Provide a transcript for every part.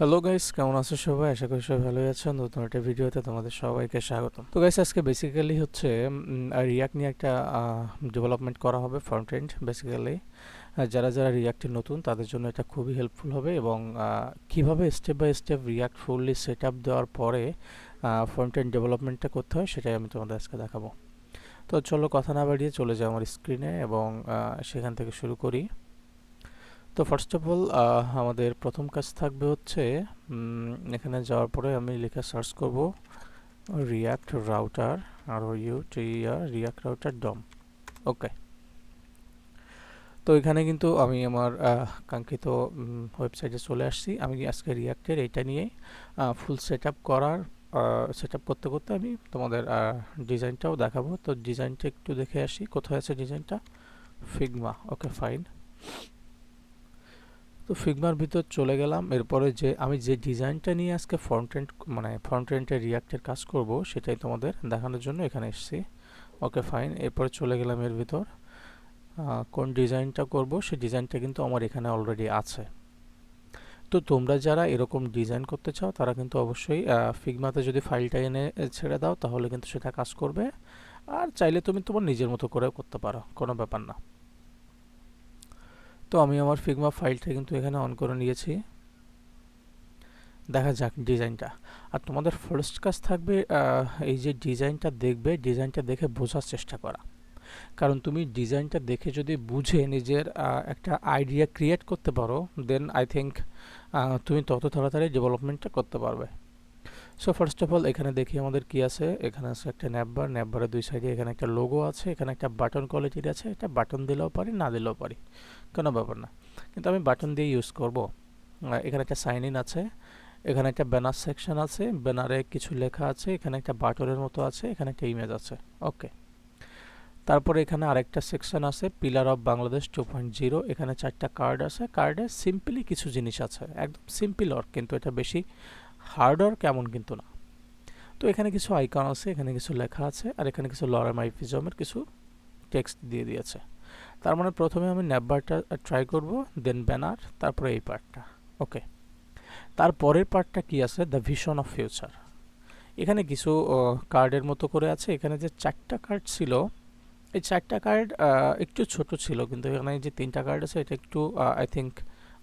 Hello guys কেমন আছো সবাই? আশা করি সবাই ভালোই আছো। নতুন একটা ভিডিওতে তোমাদের সবাইকে স্বাগতম। তো গাইস আজকে বেসিক্যালি হচ্ছে রিয়াক্ট নিয়ে একটা ডেভেলপমেন্ট করা হবে ফ্রন্ট এন্ড বেসিক্যালি যারা যারা রিয়াক্টে নতুন, তাদের জন্য এটা খুবই হেল্পফুল হবে এবং কীভাবে step by step React fully set up দেওয়ার পরে ফ্রন্ট এন্ড ডেভেলপমেন্টটা করতে হয়, সেটাই আমি তোমাদের আজকে দেখাবো। তো চলো কথা না বাড়িয়ে চলে যাও আমার স্ক্রিনে এবং সেখান থেকে শুরু করি। তো ফার্স্ট অফ অল আমাদের প্রথম কাজ থাকবে হচ্ছে এখানে যাওয়ার পরে আমি লেখা সার্চ করব রিয়াক্ট রাউটার আর ইউ টি আর রিয়াক্ট রাউটার ডম ওকে তো এখানে কিন্তু আমি আমার কাঙ্ক্ষিত ওয়েবসাইটে চলে আসছি। আমি আজকে রিয়াক্টের এইটা নিয়ে ফুল সেট করার সেট করতে করতে আমি তোমাদের ডিজাইনটাও দেখাবো। তো ডিজাইনটা একটু দেখে আসি। কোথায় আছে ডিজাইনটা ফিগমা ওকে ফাইন তো ফিগমার ভিতর চলে গেলাম। এরপরে যে আমি যে ডিজাইনটা নিয়ে আজকে ফ্রন্ট এন্ড মানে ফ্রন্ট এন্ডে রিয়াক্টের কাজ করব, সেটাই তোমাদের দেখানোর জন্য এখানে এসেছি। ওকে ফাইন এরপরে চলে গেলাম এর ভিতর। কোন ডিজাইনটা করব সেই ডিজাইনটা কিন্তু আমার এখানে অলরেডি আছে। তো তোমরা যারা এরকম ডিজাইন করতে চাও, তারা কিন্তু অবশ্যই ফিগমাতে যদি ফাইলটা এনে ছেড়ে দাও, তাহলে কিন্তু সেটা কাজ করবে। আর চাইলে তুমি তোমার নিজের মতো করেও করতে পারো, কোনো ব্যাপার না। তো আমি আমার ফিগমা ফাইলটা কিন্তু এখানে অন করে নিয়েছি। দেখা যাক ডিজাইনটা। আর তোমাদের ফার্স্ট কাজ থাকবে এই যে ডিজাইনটা দেখবে, ডিজাইনটা দেখে বোঝার চেষ্টা করা। কারণ তুমি ডিজাইনটা দেখে যদি বুঝে নিজের একটা আইডিয়া ক্রিয়েট করতে পারো দেন আই থিঙ্ক তুমি তত তাড়াতাড়ি ডেভেলপমেন্টটা করতে পারবে। সো ফার্স্ট অফ অল এখানে দেখি আমাদের কি আছে। এখানে আছে একটা ন্যাববার ন্যাববারের দুই সাইডে এখানে একটা লোগো আছে, এখানে একটা বাটন কোয়ালিটির আছে এটা বাটন দিলেও পারি, না দিলেও পারি। কোনো ব্যাপার না। কিন্তু আমি বাটন দিয়ে ইউজ করব। এখানে একটা সাইন ইন আছে, এখানে একটা ব্যানার সেকশন আছে ব্যানারে কিছু লেখা আছে, এখানে একটা বাটনের মতো আছে, এখানে একটা ইমেজ আছে। ওকে তারপরে এখানে আরেকটা সেকশন আছে pillar of Bangladesh two point zero এখানে চারটা কার্ড আছে। কার্ডে সিম্পলি কিছু জিনিস আছে। একদম সিম্পল ওয়ার্ক কিন্তু এটা বেশি হার্ড কেমন কিন্তু না। তো এখানে কিছু আইকন আছে, এখানে কিছু লেখা আছে, আর এখানে কিছু লরাম আইফিজমের কিছু টেক্সট দিয়ে দিয়েছে। তার মানে প্রথমে আমি ন্যাববারটা ট্রাই করব দেন ব্যানার তারপরে এই পার্টটা ওকে তারপরের পার্টটা কি আছে? দ্য ভিশন অফ ফিউচার এখানে কিছু কার্ডের মতো করে আছে। এখানে যে চারটা কার্ড ছিল, এই চারটা কার্ড একটু ছোট ছিল, কিন্তু এখানে যে তিনটা কার্ড আছে, এটা একটু আই থিঙ্ক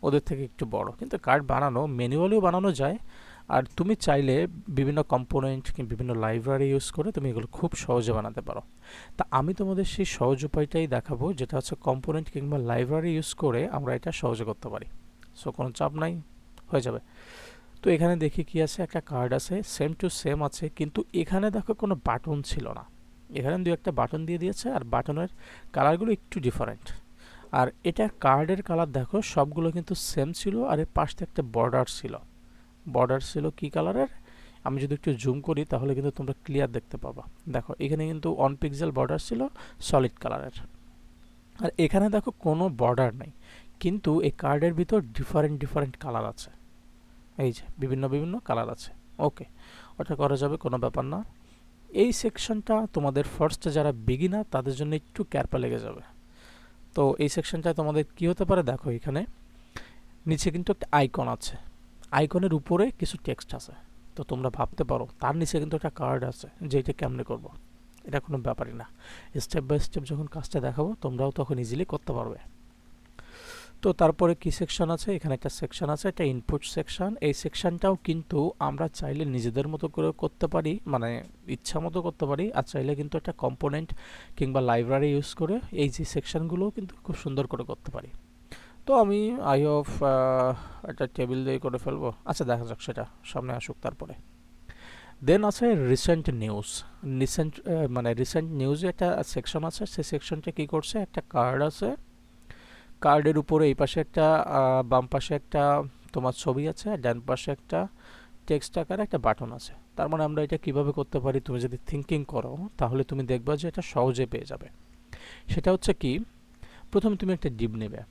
ওদের থেকে একটু বড়। কিন্তু কার্ড বানানো ম্যানুয়ালিও বানানো যায় আর তুমি চাইলে বিভিন্ন কম্পোনেন্ট কিংবা বিভিন্ন লাইব্রেরি ইউজ করে তুমি এগুলো খুব সহজে বানাতে পারো। তা আমি তোমাদের সেই সহজ উপায়টাই দেখাবো, যেটা হচ্ছে কম্পোনেন্ট কিংবা লাইব্রেরি ইউজ করে আমরা এটা সহজে করতে পারি। সো কোনো চাপ নাই, হয়ে যাবে। তো এখানে দেখি কি আছে, একটা কার্ড আছে সেম টু সেম আছে, কিন্তু এখানে দেখো কোনো বাটন ছিল না। এখানে দু একটা বাটন দিয়ে দিয়েছে, আর বাটনের কালারগুলো একটু ডিফারেন্ট আর এটা কার্ডের কালার দেখো, সবগুলো কিন্তু সেম ছিল, আর এর পাশে একটা বর্ডার ছিল। বর্ডার ছিল কি কালারের আমি যদি একটু জুম করি, তাহলে কিন্তু তোমরা ক্লিয়ার দেখতে পাবা। দেখো, এখানে কিন্তু অন পিক্সেল বর্ডার ছিল সলিড কালারের আর এখানে দেখো কোনো বর্ডার নেই। কিন্তু এই কার্ডের ভিতর ডিফারেন্ট ডিফারেন্ট কালার আছে। এই যে, বিভিন্ন বিভিন্ন কালার আছে। ওকে ওটা করা যাবে, কোনো ব্যাপার না। এই সেকশনটা তোমাদের ফার্স্টে যারা বিগিনার তাদের জন্য একটু ক্যারপা লেগে যাবে। তো এই সেকশনটা তোমাদের কি হতে পারে? দেখো এখানে। নিচে কিন্তু একটা আইকন আছে। আইকনের উপরে কিছু টেক্সট আছে। তো তোমরা ভাবতে পারো, তার নিচে কিন্তু একটা কার্ড আছে, যে এটা কেমনে করব? এটা কোনো ব্যাপারই না। স্টেপ বাই স্টেপ যখন কাজটা দেখাবো, তোমরাও তখন ইজিলি করতে পারবে। তো তারপরে কি সেকশন আছে? এখানে একটা সেকশন আছে, একটা ইনপুট সেকশন এই সেকশনটাও কিন্তু আমরা চাইলে নিজেদের মতো করে করতে পারি মানে ইচ্ছা মতো করতে পারি, আর চাইলে কিন্তু একটা কম্পোনেন্ট কিংবা লাইব্রেরি ইউজ করে এই যে সেকশনগুলোও কিন্তু খুব সুন্দর করে করতে পারি। তো আমি আই অফ একটা টেবিল দিয়ে করে ফেলব। আচ্ছা দেখা যাক সেটা সামনে আসুক তারপরে। দেন আছে রিসেন্ট নিউজ রিসেন্ট মানে রিসেন্ট নিউজে একটা সেকশন আছে, সেই সেকশনটা কী করছে? একটা কার্ড আছে। কার্ডের উপরে এই পাশে একটা বাম পাশে একটা তোমার ছবি আছে আর ডান পাশে একটা টেক্সট আকারে একটা বাটন আছে। তার মানে আমরা এটা কীভাবে করতে পারি? তুমি যদি থিঙ্কিং করো, তাহলে তুমি দেখবা যে এটা সহজে পেয়ে যাবে। সেটা হচ্ছে কি? প্রথমে তুমি একটা ডিপ নেবে।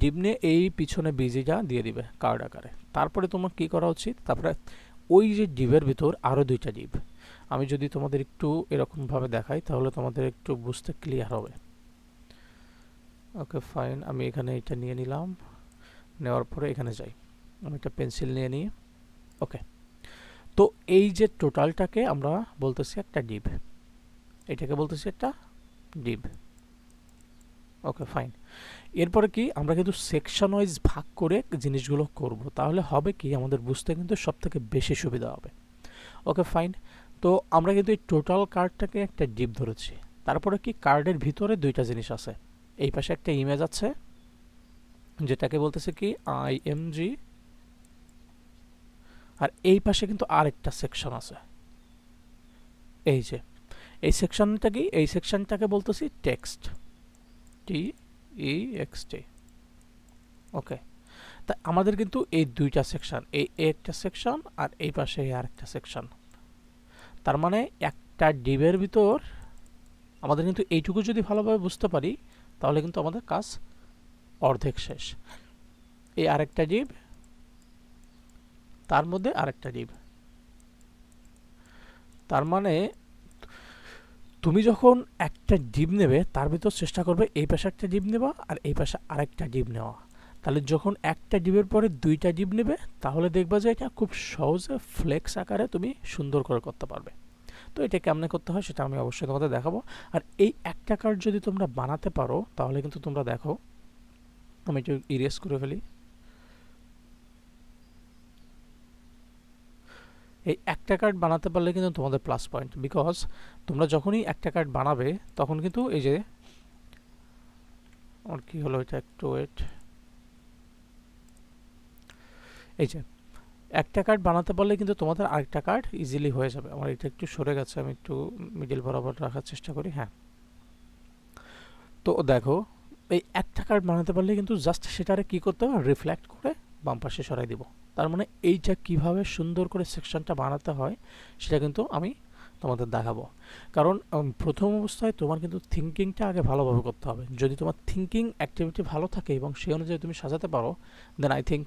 ডিপ নিয়ে এই পিছনে বিজিটা দিয়ে দিবে কার্ড আকারে। তারপরে তোমার কি করা উচিত? তারপরে ওই যে ডিপের ভিতর আরও দুইটা ডিপ আমি যদি তোমাদের একটু এরকমভাবে দেখাই, তাহলে তোমাদের একটু বুঝতে ক্লিয়ার হবে। ওকে ফাইন আমি এখানে এটা নিয়ে নিলাম। নেওয়ার পরে এখানে যাই। আমি একটা পেন্সিল নিয়ে নিই। ওকে তো এই যে টোটালটাকে আমরা বলতেছি একটা ডিপ এটাকে বলতেছি একটা ডিপ ওকে ফাইন এরপরে কি আমরা কিন্তু সেকশন ওয়াইজ ভাগ করে জিনিসগুলো করব। তাহলে হবে কি আমাদের বুঝতে কিন্তু সব থেকে বেশি সুবিধা হবে। ওকে ফাইন তো আমরা কিন্তু এই টোটাল কার্ডটাকে একটা ডিপ ধরেছি। তারপরে কি কার্ডের ভিতরে দুইটা জিনিস আছে। এই পাশে একটা ইমেজ আছে, যেটাকে বলতেছে কি আইএমজি আর এই পাশে কিন্তু আরেকটা সেকশন আছে। এই যে, এই সেকশনটা কি? এই সেকশনটাকে বলতেছি টেক্সট টি ই এক্স টি ওকে তা আমাদের কিন্তু এই দুইটা সেকশন এই একটা সেকশন আর এই পাশে আরেকটা সেকশন তার মানে একটা ডিবের ভিতর আমাদের কিন্তু এইটুকু যদি ভালোভাবে বুঝতে পারি, তাহলে কিন্তু আমাদের কাজ অর্ধেক শেষ। এই আরেকটা ডিব, তার মধ্যে আরেকটা ডিব। তার মানে তুমি যখন একটা ডিপ নেবে, তার ভিতর চেষ্টা করবে এই পাশে একটা ডিপ নেওয়া আর এই পাশে আরেকটা ডিপ নেওয়া। তাহলে যখন একটা ডিপের পরে দুইটা ডিপ নেবে, তাহলে দেখবা যে এটা খুব সহজে ফ্লেক্স আকারে তুমি সুন্দর করে করতে পারবে। তো এটা কেমনে করতে হয় সেটা আমি অবশ্যই তোমাদের দেখাবো। আর এই একটা কার্ড যদি তোমরা বানাতে পারো, তাহলে কিন্তু তোমরা দেখো, আমি একটু ইরেজ করে ফেলি। এই একটা কার্ড বানাতে পারলে কিন্তু তোমাদের প্লাস পয়েন্ট বিকজ তোমরা যখনই একটা কার্ড বানাবে, তখন কিন্তু এই যে আমার কি হলো এটা একটু ওয়েট এই যে একটা কার্ড বানাতে পারলে কিন্তু তোমাদের আরেকটা কার্ড ইজিলি হয়ে যাবে। আমার এটা একটু সরে গেছে, আমি একটু মিডিল বরাবর রাখার চেষ্টা করি হ্যাঁ। তো দেখো, এই একটা কার্ড বানাতে পারলে কিন্তু জাস্ট সেটারে কি করতে হবে? রিফ্লেক্ট করে বাম পাশে সরাই দিব। তার মানে এইটা কীভাবে সুন্দর করে সেকশনটা বানাতে হয়, সেটা কিন্তু আমি তোমাদের দেখাবো। কারণ প্রথম অবস্থায় তোমার কিন্তু থিঙ্কিংটা আগে ভালোভাবে করতে হবে। যদি তোমার থিঙ্কিং অ্যাক্টিভিটি ভালো থাকে এবং সেই অনুযায়ী তুমি সাজাতে পারো then I think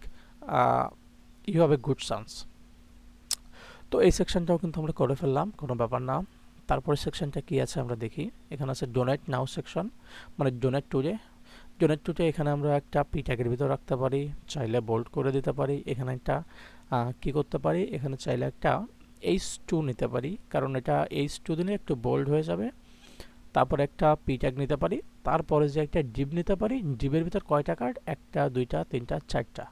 you have a good chance তো এই সেকশনটাও কিন্তু আমরা করে ফেললাম, কোনো ব্যাপার না। তারপরে সেকশনটা কি আছে আমরা দেখি। এখানে আছে ডোনেট নাও সেকশন মানে ডোনেট টুডে ডোনেট টুডে এখানে আমরা একটা পি ট্যাগের ভিতর রাখতে পারি। চাইলে বোল্ড করে দিতে পারি। এখানে একটা কি করতে পারি? এখানে চাইলে একটা এইচ টু নিতে পারি। কারণ এটা এইচ টু দিলে একটু বোল্ড হয়ে যাবে। তারপর একটা পি ট্যাগ নিতে পারি। তারপরে যে একটা ডিপ নিতে পারি, ডিপের ভিতর কয়টা কার্ড একটা, দুইটা, তিনটা, চারটা।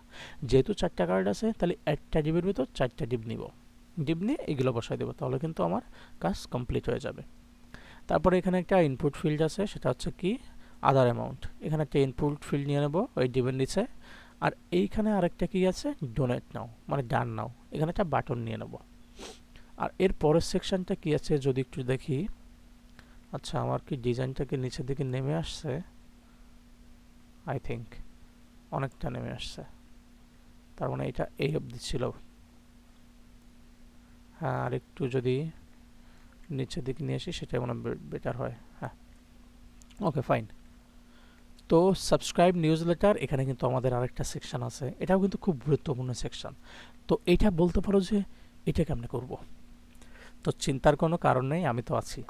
যেহেতু চারটা কার্ড আছে, তাহলে একটা ডিপের ভিতর চারটা ডিপ নিব। ডিপ নিয়ে এগুলো বসাই দেবো, তাহলে কিন্তু আমার কাজ কমপ্লিট হয়ে যাবে। তারপরে এখানে একটা ইনপুট ফিল্ড আছে, সেটা হচ্ছে কি? আদার অ্যামাউন্ট এখানে একটা ইনপুট ফিল্ড নিয়ে নেব ওই নিচে। আর এইখানে আরেকটা কি আছে? ডোনেট নাও মানে ডান নাও এখানে একটা বাটন নিয়ে নেব। আর এর পরের সেকশনটা কি আছে? যদি একটু দেখি। আচ্ছা আমার কি ডিজাইনটাকে নিচের দিকে নেমে আসছে? আই থিঙ্ক অনেকটা নেমে আসছে। তার মানে এটা এই অবধি ছিল। হ্যাঁ আর একটু যদি নিচের দিকে নিয়ে আসি, সেটাই মনে বেটার হয়। হ্যাঁ। ওকে ফাইন তো সাবস্ক্রাইব নিউজ লেটার এখানে কিন্তু আমাদের আরেকটা সেকশন আছে। এটাও কিন্তু খুব গুরুত্বপূর্ণ সেকশন তো এটা বলতে পারো যে এটা কেমনে করব? তো চিন্তার কোনো কারণ নেই, আমি তো আছি।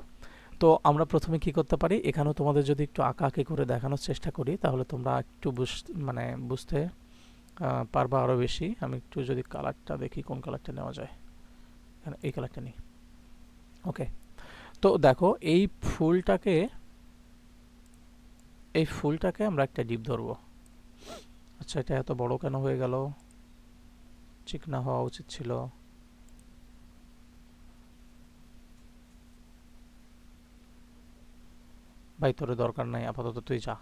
তো আমরা প্রথমে কি করতে পারি? এখানেও তোমাদের যদি একটু আঁকা আঁকি করে দেখানোর চেষ্টা করি, তাহলে তোমরা একটু মানে বুঝতে পারবা আরও বেশি। আমি একটু যদি কালারটা দেখি, কোন কালারটা নেওয়া যায়। এই কালারটা নিই। ওকে তো দেখো, এই ফুলটাকে এই ফুলটাকে আমরা একটা ডিপ ধরবো। আচ্ছা এটা এত বড় কেন হয়ে গেল? চিকনা হওয়া উচিত ছিল। ভাই, তোর দরকার নাই, আপাতত তুই যা।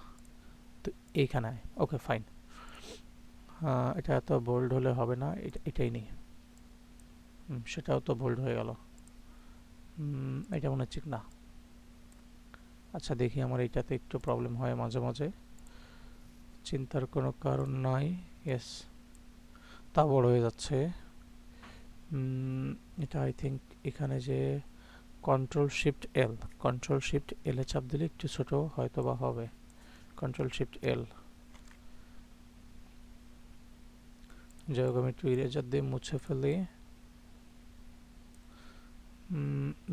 তো এইখানে ওকে, ফাইন। এটা এত বোল্ড হলে হবে না, এটা, এটাই নেই। সেটাও তো বোল্ড হয়ে গেল। এটা মনে হচ্ছে না। আচ্ছা দেখি আমার এইটাতে একটু প্রবলেম হয় মাঝে মাঝে। চিন্তার কোনো কারণ নাই ইয়েস তা বড় হয়ে যাচ্ছে। এটা আই থিঙ্ক এখানে যে control shift L control shift এলে চাপ দিলে একটু ছোট হয়তো বা হবে। কন্ট্রোল শিফট এল যাই হোক, আমি একটু ইরেজার দিয়ে মুছে ফেলি।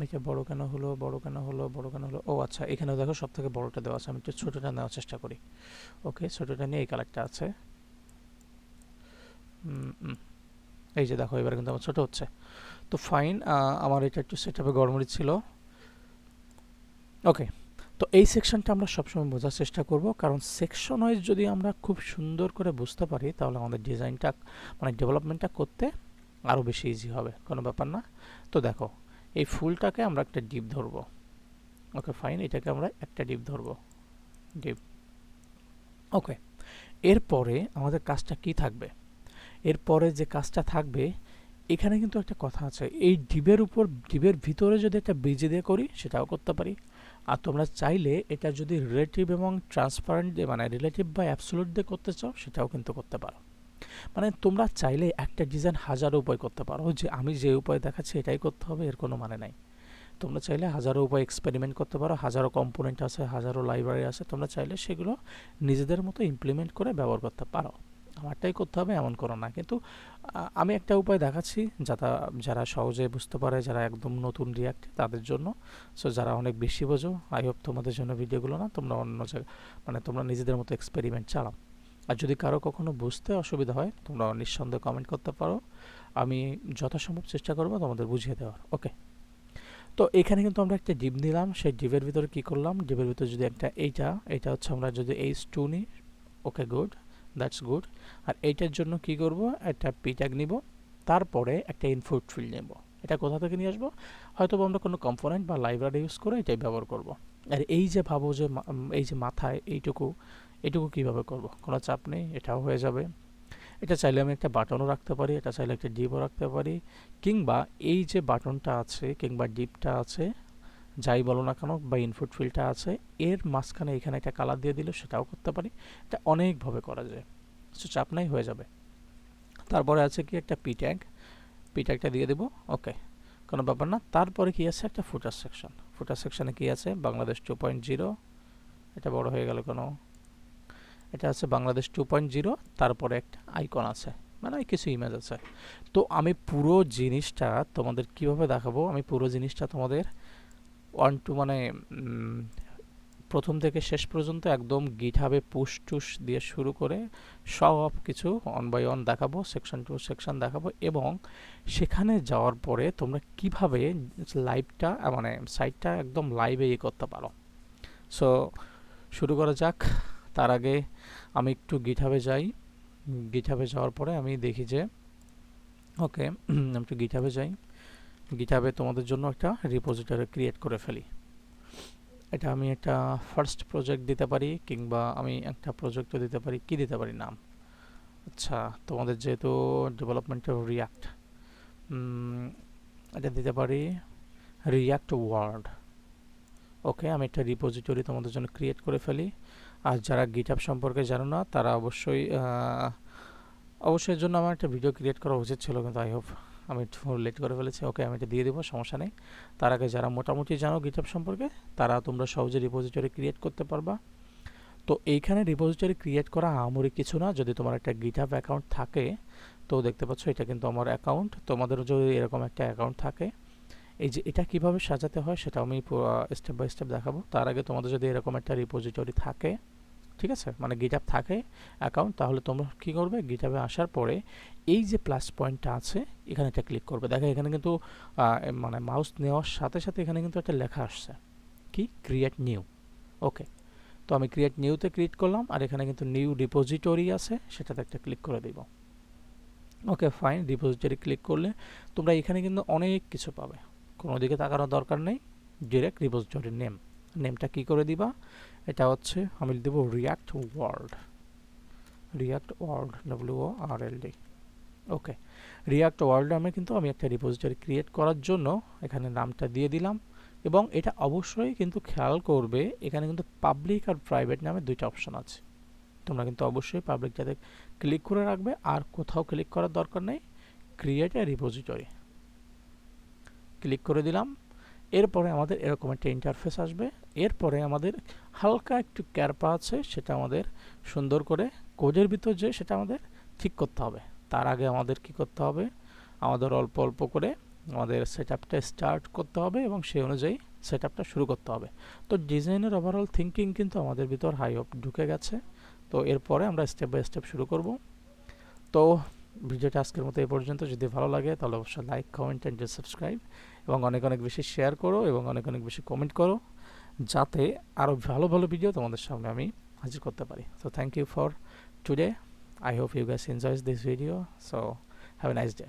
এটা বড় কেন হলো, বড় কেন হলো, বড় কেন হলো? ও আচ্ছা এখানেও দেখো সব থেকে বড়টা দেওয়া আছে। আমি একটু ছোটোটা নেওয়ার চেষ্টা করি। ওকে, ছোটোটা নিয়ে এই কালারটা আছে। এই যে দেখো, এবার কিন্তু আমার ছোটো হচ্ছে। তো ফাইন আমার এটা একটু সেট আপে গড়মড়ি ছিল। ওকে, তো এই সেকশনটা আমরা সবসময় বোঝার চেষ্টা করব। কারণ সেকশন ওয়াইজ যদি আমরা খুব সুন্দর করে বুঝতে পারি, তাহলে আমাদের ডিজাইনটা মানে ডেভেলপমেন্টটা করতে আরও বেশি ইজি হবে। কোনো ব্যাপার না। তো দেখো এই ফুলটাকে আমরা একটা ডিপ ধরবো। ওকে, ফাইন, এটাকে আমরা একটা ডিপ ধরবো। ডিপ। ওকে, এরপরে আমাদের কাজটা কি থাকবে? এরপরে যে কাজটা থাকবে, এখানে কিন্তু একটা কথা আছে, এই ডিবের উপর, ডিবের ভিতরে যদি একটা ব্রিজ দিয়ে করি, সেটাও করতে পারি। আর তোমরা চাইলে এটা যদি রিলেটিভ এবং ট্রান্সপারেন্ট দিয়ে মানে রিলেটিভ বা অ্যাবসোলুট দিয়ে করতে চাও, সেটাও কিন্তু করতে পারো। মানে তোমরা চাইলে একটা ডিজাইন হাজারো উপায় করতে পারো, যে আমি যে উপায় দেখাচ্ছি এটাই করতে হবে, এর কোনো মানে নাই। তোমরা চাইলে হাজারো উপায় এক্সপেরিমেন্ট করতে পারো, হাজারো কম্পোনেন্ট আছে, হাজারো লাইব্রেরি আছে, তোমরা চাইলে সেগুলো নিজেদের মতো ইমপ্লিমেন্ট করে ব্যবহার করতে পারো। আমারটাই করতে হবে, এমন করো না। কিন্তু আমি একটা উপায় দেখাচ্ছি, যাতে, যারা সহজে বুঝতে পারে, যারা একদম নতুন রিয়াক্ট তাদের জন্য। সো যারা অনেক বেশি বোঝো আই হোপ তোমাদের জন্য ভিডিওগুলো না, তোমরা অন্য জায়গায় মানে তোমরা নিজেদের মতো এক্সপেরিমেন্ট চালাও। আর যদি কারও কখনো বুঝতে অসুবিধা হয়, তোমরা নিঃসন্দেহে কমেন্ট করতে পারো। আমি যথাসম্ভব চেষ্টা করব তোমাদের বুঝিয়ে দেওয়ার ওকে তো এখানে কিন্তু আমরা একটা ডিপ নিলাম, সেই ডিপের ভিতরে কি করলাম? ডিপের ভিতরে যদি একটা এইটা এটা হচ্ছে আমরা যদি এইচ টু নিই ওকে গুড দ্যাটস গুড আর এইটার জন্য কি করব? একটা পি ট্যাগ নিব, তারপরে একটা ইনপুট ফিল্ড নেব। এটা কোথা থেকে নিয়ে আসব? হয়তো আমরা কোনো কম্পোনেন্ট বা লাইব্রেরি ইউজ করে এটাই ব্যবহার করব। আর এই যে ভাবো যে এই যে মাথায় এইটুকু এটুকু কীভাবে করব? কোনো চাপ নেই, এটাও হয়ে যাবে। এটা চাইলে আমি একটা বাটনও রাখতে পারি, এটা চাইলে একটা ডিপও রাখতে পারি, কিংবা এই যে বাটনটা আছে কিংবা ডিপটা আছে, যাই বলো না কেন, বা ইনপুট ফিল্ডটা আছে, এর মাঝখানে এখানে একটা কালার দিয়ে দিল সেটাও করতে পারি। এটা অনেকভাবে করা যায়। সো চাপ নাই, হয়ে যাবে। তারপরে আছে কি একটা পি ট্যাগ পি দিয়ে দেবো ওকে কোনো ব্যাপার না। তারপরে কি আছে? একটা ফুটার সেকশন ফুটার সেকশনে কি আছে? বাংলাদেশ টু পয়েন্ট জিরো এটা বড় হয়ে গেল কোনো? এটা আছে বাংলাদেশ টু পয়েন্ট জিরো তারপরে একটা আইকন আছে। মানে কিছু ইমেজ আছে। তো আমি পুরো জিনিসটা তোমাদের কীভাবে দেখাবো? আমি পুরো জিনিসটা তোমাদের ওয়ান টু মানে প্রথম থেকে শেষ পর্যন্ত একদম গিটহাবে পুশ টুস দিয়ে শুরু করে সব কিছু অন বাই অন দেখাবো সেকশন টু সেকশন দেখাবো এবং সেখানে যাওয়ার পরে তোমরা কীভাবে লাইভটা মানে সাইটটা একদম লাইভে ইয়ে করতে পারো। সো শুরু করা যাক। তার আগে আমি একটু গিটহাবে যাই। গিটহাবে যাওয়ার পরে আমি দেখি যে, ওকে, আমি একটু গিটহাবে যাই। গিটহাবে তোমাদের জন্য একটা রিপোজিটরি ক্রিয়েট করে ফেলি। এটা আমি একটা ফার্স্ট প্রজেক্ট দিতে পারি কিংবা আমি একটা প্রজেক্টও দিতে পারি। কি দিতে পারি নাম? আচ্ছা তোমাদের যেহেতু ডেভেলপমেন্টের রিয়াক্ট এটা দিতে পারি রিয়াক্ট ওয়ার্ড ওকে, আমি একটা রিপোজিটরি তোমাদের জন্য ক্রিয়েট করে ফেলি। আর যারা গিটআপ সম্পর্কে জানো না, তারা অবশ্যই অবশ্যই জন্য আমার একটা ভিডিও ক্রিয়েট করা উচিত ছিল, কিন্তু আই হোপ আমি একটু লেট করে ফেলেছি। ওকে আমি এটা দিয়ে দেবো, সমস্যা নেই। তার আগে যারা মোটামুটি জানো গিটআপ সম্পর্কে, তারা তোমরা সহজে রিপোজিটরি ক্রিয়েট করতে পারবা। তো এইখানে রিপোজিটরি ক্রিয়েট করা আমরি কিছু না। যদি তোমার একটা গিটআপ অ্যাকাউন্ট থাকে, তো দেখতে পাচ্ছ এটা কিন্তু আমার অ্যাকাউন্ট তোমাদের যদি এরকম একটা অ্যাকাউন্ট থাকে, এই যে এটা কীভাবে সাজাতে হয় সেটা আমি স্টেপ বাই স্টেপ দেখাবো। তার আগে তোমাদের যদি এরকম একটা রিপোজিটরি থাকে ঠিক আছে? মানে গিটআপ থাকে অ্যাকাউন্ট তাহলে তোমরা কী করবে? গিটআপে আসার পরে এই যে প্লাস পয়েন্টটা আছে, এখানে একটা ক্লিক করবে। দেখো, এখানে কিন্তু মানে মাউস নেওয়ার সাথে সাথে এখানে কিন্তু একটা লেখা আসছে। কি? ক্রিয়েট নিউ ওকে তো আমি ক্রিয়েট নিউতে ক্রিয়েট করলাম, আর এখানে কিন্তু নিউ ডিপোজিটরি আছে, সেটাতে একটা ক্লিক করে দিব। ওকে ফাইন ডিপোজিটরি ক্লিক করলে তোমরা এখানে কিন্তু অনেক কিছু পাবে। কোনো দিকে তাকানোর দরকার নেই। ডিরেক্ট রিপোজিটরির নেম নেমটা কি করে দিবা? এটা হচ্ছে, আমি দেব React world React world W O R L D okay React world নামে কিন্তু আমি একটা রিপোজিটরি ক্রিয়েট করার জন্য এখানে নামটা দিয়ে দিলাম এবং এটা অবশ্যই কিন্তু খেয়াল করবে, এখানে কিন্তু পাবলিক আর প্রাইভেট নামে দুইটা অপশন আছে। তোমরা কিন্তু অবশ্যই পাবলিকটাতে ক্লিক করে রাখবে, আর কোথাও ক্লিক করার দরকার নেই ক্রিয়েট এ রিপোজিটরি ক্লিক করে দিলাম, এরপরে আমাদের এরকম একটা ইন্টারফেস আসবে। এরপরে আমাদের হালকা একটু ক্যারপা আছে, সেটা আমাদের সুন্দর করে কোডের ভিতর যে সেটা আমাদের ঠিক করতে হবে। তার আগে আমাদের কি করতে হবে? আমাদের অল্প অল্প করে আমাদের সেট আপটা স্টার্ট করতে হবে এবং সেই অনুযায়ী সেট আপটা শুরু করতে হবে। তো ডিজাইনের ওভারঅল থিঙ্কিং কিন্তু আমাদের ভিতর হাই অফ ঢুকে গেছে। তো এরপরে আমরা স্টেপ বাই স্টেপ শুরু করব। তো ভিডিওটা আজকের মতো এই পর্যন্ত। যদি ভালো লাগে তাহলে অবশ্যই লাইক কমেন্ট অ্যান্ড সাবস্ক্রাইব এবং অনেক অনেক বেশি শেয়ার করো এবং অনেক অনেক বেশি কমেন্ট করো। যাতে আরও ভালো ভালো ভিডিও তোমাদের সামনে আমি হাজির করতে পারি। So thank you for today I hope you guys enjoys this video so have a nice day